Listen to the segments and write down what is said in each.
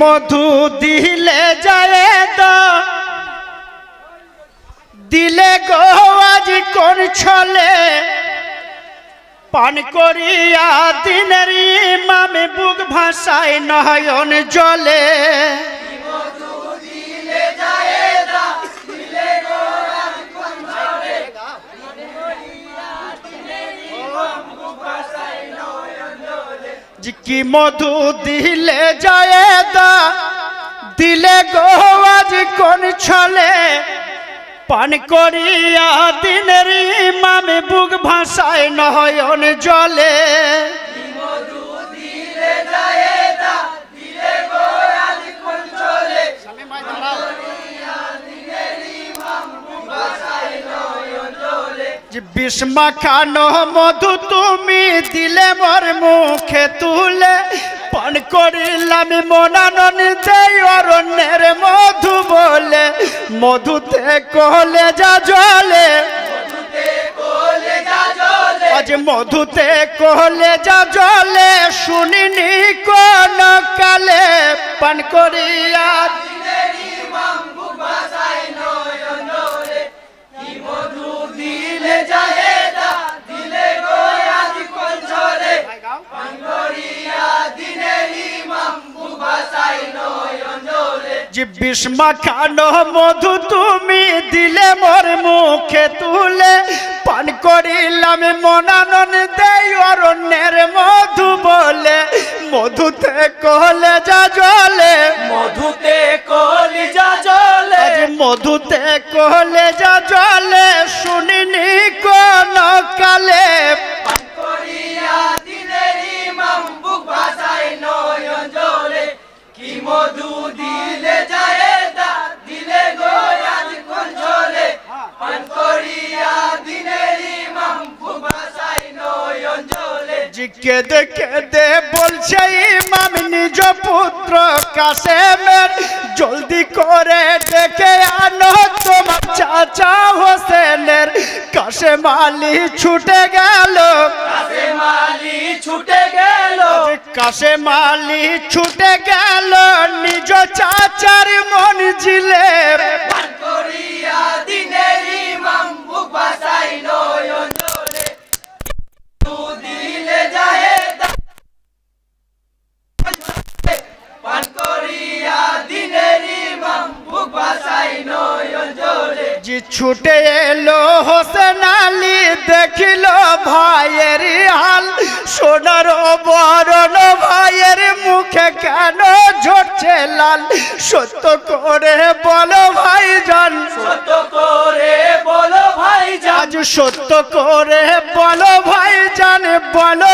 মধু দিলে যায় দিলে গো, আজ কোন ছলে? পান করিয়া দিনের মামে বুক ভাষায় নয়ন জলে। কি মধু দিলে যায় দিলে গো আজ কোন ছলে? পান করিয়া দিনের মামে বুক ভাষায় নয়ন জলে। যে বিষ্মা খানো মধু তুমি দিলে মোর মুখে তুলে, পান করিলাম মনানন দেই অরণ্যের মধু বলে, মধুতে কলে যা জলে। আজ মধুতে কলে যা জলে, শুনিনি কোন কালে, পান করিয়া যে বিষ্মা খানো মধু তুমি দিলে মোর মুখে তুলে। পান করিলাম মনানন দেই অরণ্যের মধু বলে। মধুতে কলে যা জলে। মধুতে কলিজা জলে। আজ মধুতে কলে যা জলে। শুনিনি কোন কালে। জলে জি কেঁদে কেঁদে বলছে ইমাম নিজ পুত্র কাসেমের। জলদি করে ডেকে আনো তোমার চাচা হোসেনের। কাসেম আলী ছুটে গেল। কাছে মালি ছুটে গেল। আলী ছুটে গেল নিজ চাচার মন জিলে দিনের ইমাম বুক ভাষায় নয়ন যে ছুটে এলো হোসেন আলী দেখিল ভাইয়ের হাল। সোনার বরণ ভাইয়ের মুখে কেন ঝরছে লাল? সত্য করে বলো ভাইজান। সত্য করে বলো ভাই আজ সত্য করে বলো ভাইজান বলো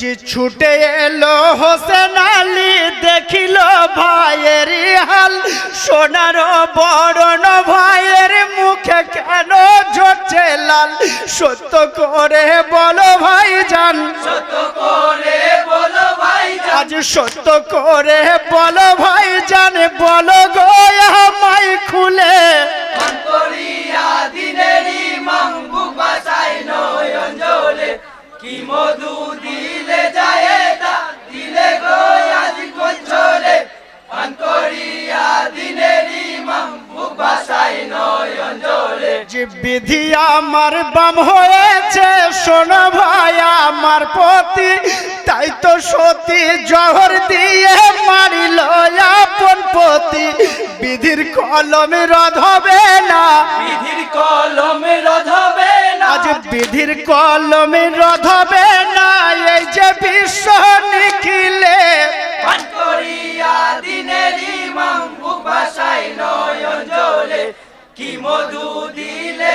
যে ছুটে এলো হোসেন আলী, দেখিল ভাইয়ের হাল। সোনার বরণ ভাইয়ের মুখে কেন ঝরছে লাল? সত্য করে বলো ভাই আজ সত্য করে বলো ভাইজান, বলো গোয়া মাই খুলে। করিয়া বিধি আমার বাম হয়েছে শোনো ভাই আমার পতি। তাই তো সতী জহর দিয়ে মারিল আপন পতি। বিধির কলম রদ হবে না। বিধির কলমে রধবে না। আজ বিধির কলম রদ হবে না। এই যে বিশ্ব নিখিলে। দিনের ইমাম নয়ন জলে কি মধু দিলে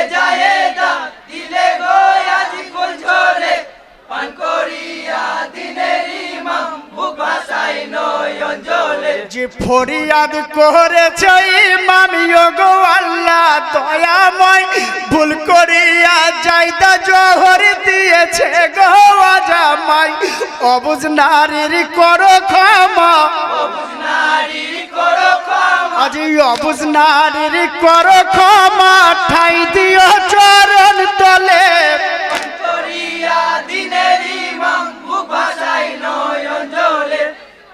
দিলে গো আজ কোন ঝরে। পান করিয়া দিনের ইমাম বুক ভাষায় নয়ন জলে যে ফরিয়াদ করেছে ইমাম গো আল্লাহ দয়াময়। ভুল করিয়া যাইতা জহর দিয়েছে গো জামাই অবুজ নারীর করো ক্ষমা। করো আজি অবুজ নারীর করো ক্ষমা ঠাই দিও চরণ তলে।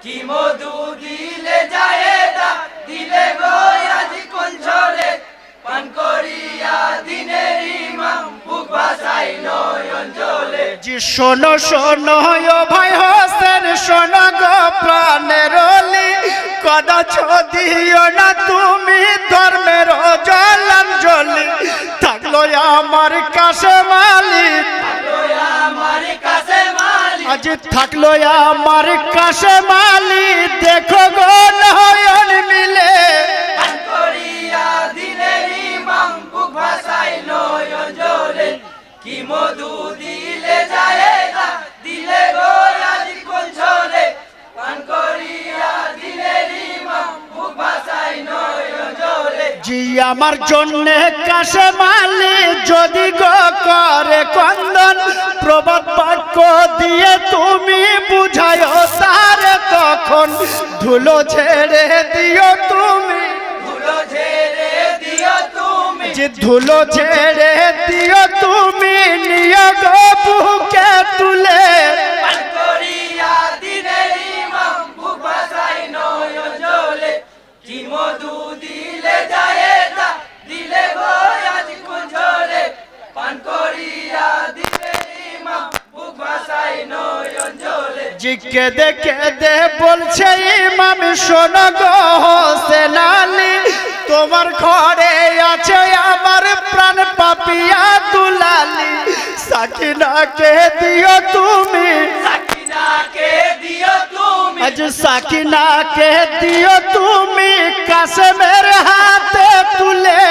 কি মধু দিলে যায় দিলে গো আজ কোন ঝরে পান করিয়া দিনের ইমাম বুক ভাসাই নয়ন জলে জি শোনো শোনো ভাই হোসেন শোনো গো প্রাণের কদাচ দিও না তুমি ধর্মের জলাঞ্জলি। থাকল আমার কাছে মালিক। আজ থাকল আমার কাছে মালিক। দেখো গো নয়ন মিলে। কি মধু আমার জন্য কাছে মালি যদি গো করে কন্দন প্রবাদ বাক্য দিয়ে তুমি বুঝায় তারে তখন ধুলো ছেড়ে দিও তুমি ধুলো ঝেড়ে দিও তুমি। যে ধুলো ছেড়ে দিও তুমি নিয়ে গো বুকে তুলে কেদে কেদে বলছে ইমাম শোন গো হোসেন আলী তোমার ঘরে আছে আমার প্রাণ পাপিয়া দুলালি। সাকিনাকে দিও তুমি। সাকিনাকে দিও তুমি। আজ সাকিনাকে দিও তুমি। কাসেমের হাতে তুলে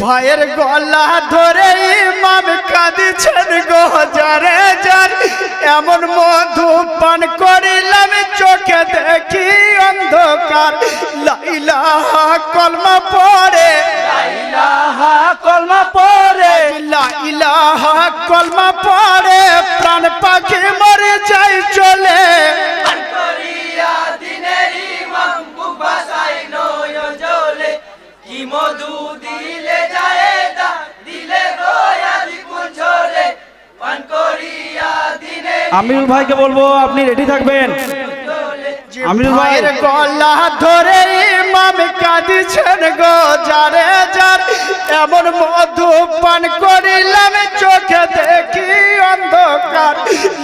ভাইয়ের গলা ধরে ইমাম কাঁদিছেন গো যারে যার এমন মধু পান করিলাম চোখে দেখি অন্ধকার। লাইলাহা কলমা পড়ে। ইলাহা কলমা পরে লাইলাহা কলমা পড়ে প্রাণ পাখি মরে যাই চলে আমিরুল ভাইকে বলব, আপনি রেডি থাকবেন? আমিরুল ভাই। গলা ধরে ইমাম কাঁদিছেন গো, যারে যার এমন মধু পান করিলাম, চোখে দেখি অন্ধকার।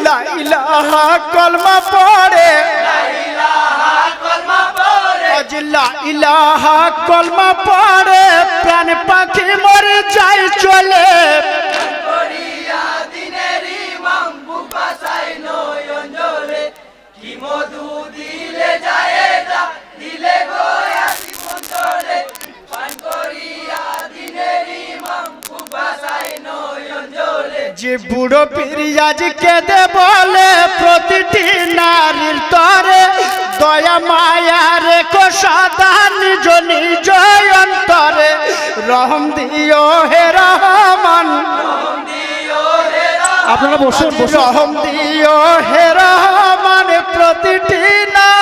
লাইলাহা কলমা পড়ে। লাইলাহা কলমা পড়ে, প্রাণ পাখি মরে যাই বুড়ো পিরিয়াজ কেঁদে বলে প্রতিটি নারীর তরে। দয়া মায়া রেখো সাদা নিজ নিজ অন্তরে। রহম দিও হে রহমান। আপনারা বসুন বসুন রহম দিও হে রহমান। প্রতিটি নারীর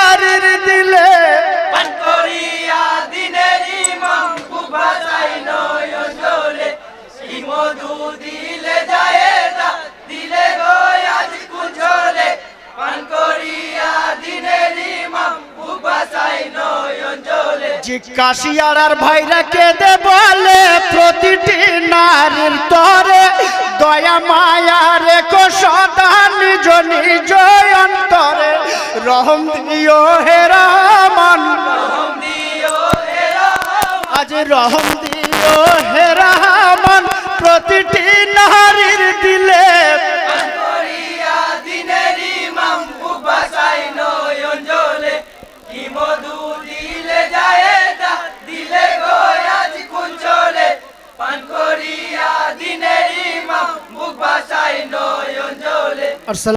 জিজ্ঞাসিয়ার ভাইরা কেঁদে বলে, প্রতিটি নারীর তরে দয়া, মায়া রেখো সদা নিজ নিজ অন্তরে। রহম দিও হে রহমান। আজ রহম দিও হে রহমান। প্রতিটি